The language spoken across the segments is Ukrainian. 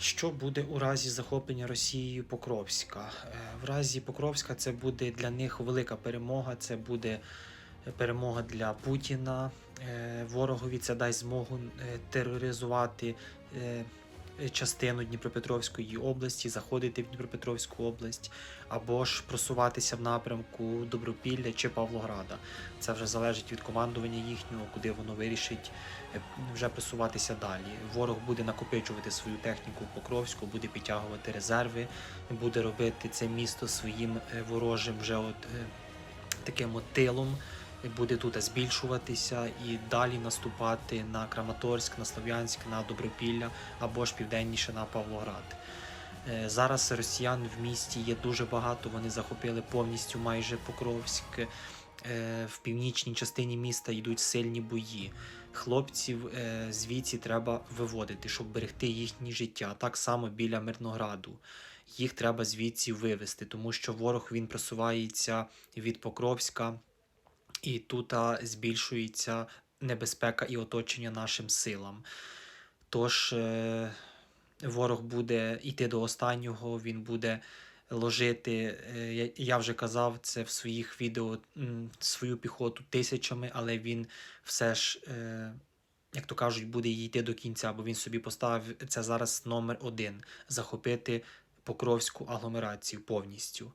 Що буде у разі захоплення Росією Покровська? Е, В разі Покровська це буде для них велика перемога. Це буде перемога для Путіна. Е, Ворогові це дасть змогу е, тероризувати е, частину Дніпропетровської області, заходити в Дніпропетровську область, або ж просуватися в напрямку Добропілля чи Павлограда. Це вже залежить від командування їхнього, куди воно вирішить е, вже просуватися далі. Ворог буде накопичувати свою техніку в Покровську, буде підтягувати резерви, буде робити це місто своїм е, ворожим вже от е, таким от тилом. Буде тут збільшуватися і далі наступати на Краматорськ, на Слов'янськ, на Добропілля або ж південніше на Павлоград. Е, Зараз росіян в місті є дуже багато. Вони захопили повністю майже Покровськ. Е, В північній частині міста йдуть сильні бої. Хлопців е, звідси треба виводити, щоб берегти їхнє життя. Так само біля Мирнограду. Їх треба звідси вивести, тому що ворог він просувається від Покровська, і тут збільшується небезпека і оточення нашим силам. Тож е, ворог буде йти до останнього, він буде ложити. е, я- вже казав це в своїх відео свою піхоту тисячами, але він все ж, е, як то кажуть, буде йти до кінця, бо він собі поставив це зараз номер один захопити Покровську агломерацію повністю.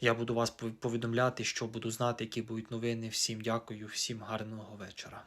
Я буду вас пов- повідомляти, що буду знати, які будуть новини. Всім дякую, всім гарного вечора.